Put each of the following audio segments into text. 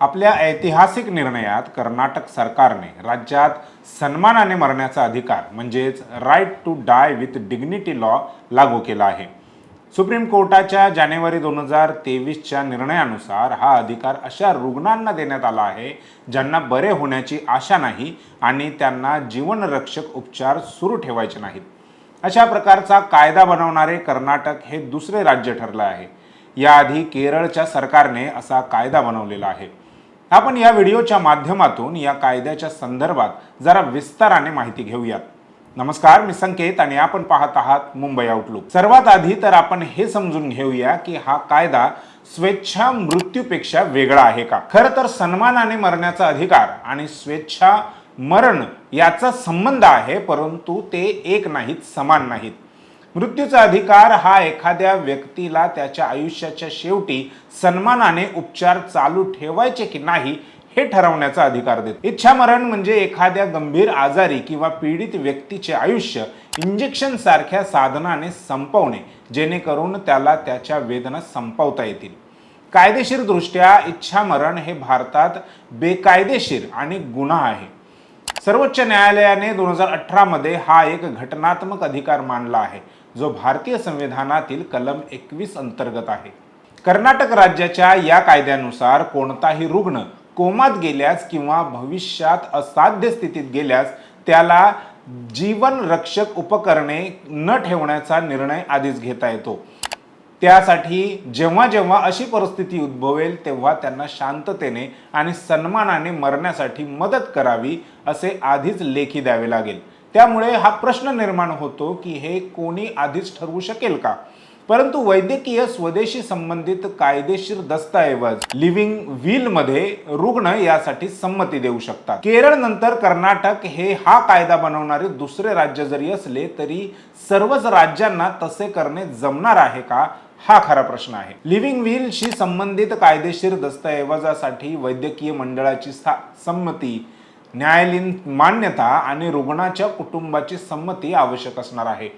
आपल्या ऐतिहासिक निर्णयात कर्नाटक सरकारने राज्यात सन्मानाने मरण्याचा अधिकार म्हणजेच right to die with dignity law लागू केला आहे. सुप्रीम कोर्टाच्या जानेवारी दोन हजार तेवीसच्या निर्णयानुसार हा अधिकार अशा रुग्णांना देण्यात आला आहे ज्यांना बरे होण्याची आशा नाही आणि त्यांना जीवनरक्षक उपचार सुरू ठेवायचे नाहीत. अशा प्रकारचा कायदा बनवणारे कर्नाटक हे दुसरे राज्य ठरलं आहे. याआधी केरळच्या सरकारने असा कायदा बनवलेला आहे. आपण या व्हिडिओच्या माध्यमातून या कायद्याच्या संदर्भात जरा विस्ताराने माहिती घेऊयात. नमस्कार मी संकेत आणि आपण पाहत आहात मुंबई आउटलुक सर्वात आधी तर आपण हे समजून घेऊया की हा कायदा स्वेच्छा मृत्यूपेक्षा वेगळा आहे का? खरं तर सन्मानाने मरण्याचा अधिकार आणि स्वेच्छा मरण याचा संबंध आहे परंतु ते एक नाहीत समान नाहीत. मृत्यूचा अधिकार हा एखाद्या व्यक्तीला त्याच्या आयुष्याच्या शेवटी सन्मानाने उपचार चालू ठेवायचे की नाही हे ठरवण्याचा अधिकार देतो. इच्छामरण म्हणजे एखाद्या गंभीर आजारी किंवा पीडित व्यक्तीचे आयुष्य इंजेक्शन सारख्या साधनाने संपवणे जेणेकरून त्याला त्याच्या वेदना संपवता येतील. कायदेशीरदृष्ट्या इच्छामरण हे भारतात बेकायदेशीर आणि गुन्हा आहे. सर्वोच्च न्यायालयाने दोन हजार अठरामध्ये हा एक घटनात्मक अधिकार मानला आहे जो भारतीय संविधानातील कलम एकवीस अंतर्गत आहे. कर्नाटक राज्याच्या या कायद्यानुसार कोणताही रुग्ण कोमात गेल्यास किंवा भविष्यात असाध्य स्थितीत गेल्यास त्याला जीवन रक्षक उपकरणे न ठेवण्याचा निर्णय आधीच घेता येतो. त्यासाठी जेव्हा जेव्हा अशी परिस्थिती उद्भवेल तेव्हा त्यांना शांततेने आणि सन्मानाने मरण्यासाठी मदत करावी असे आधीच लेखी द्यावे लागेल. त्यामुळे हा प्रश्न निर्माण होतो की हे कोणी आधीच ठरवू शकेल का? परंतु वैद्यकीय स्वदेशी संबंधित कायदेशीर दस्तऐवज लिव्हिंग व्हील मध्ये रुग्ण यासाठी संमती देऊ शकतात. केरळ नंतर कर्नाटक हे हा कायदा बनवणारे दुसरे राज्य जरी असले तरी सर्वच राज्यांना तसे करणे जमणार आहे का? हा खरा प्रश्न आहे. लिव्हिंग व्हीलशी संबंधित कायदेशीर दस्तऐवजासाठी वैद्यकीय मंडळाची संमती न्यायालयीन मान्यता आणि रुग्णाच्या कुटुंबाची संमती आवश्यक असणार आहे.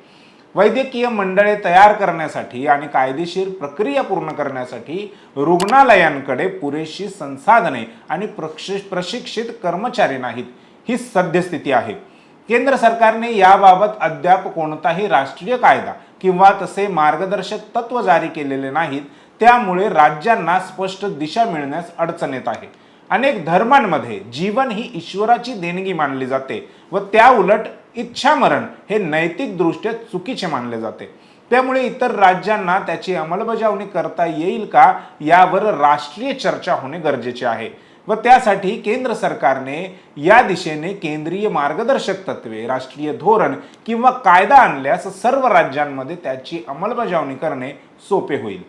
वैद्यकीय मंडळे तयार करण्यासाठी आणि कायदेशीर प्रक्रिया पूर्ण करण्यासाठी रुग्णालयांकडे पुरेशी संसाधने आणि प्रक्षि- प्रशिक्षित कर्मचारी नाहीत ही सद्यस्थिती आहे. केंद्र सरकारने याबाबत अद्याप कोणताही राष्ट्रीय कायदा किंवा तसे मार्गदर्शक तत्व जारी केलेले नाहीत. त्यामुळे राज्यांना स्पष्ट दिशा मिळण्यास अडचण येत आहे. अनेक धर्मांमध्ये जीवन ही ईश्वराची देणगी मानली जाते व त्या उलट इच्छामरण हे नैतिकदृष्ट्या चुकीचे मानले जाते. त्यामुळे इतर राज्यांना त्याची अंमलबजावणी करता येईल का यावर राष्ट्रीय चर्चा होणे गरजेचे आहे. व त्यासाठी केंद्र सरकारने या दिशेने केंद्रीय मार्गदर्शक तत्वे राष्ट्रीय धोरण किंवा कायदा आणल्यास सर्व राज्यांमध्ये त्याची अंमलबजावणी करणे सोपे होईल.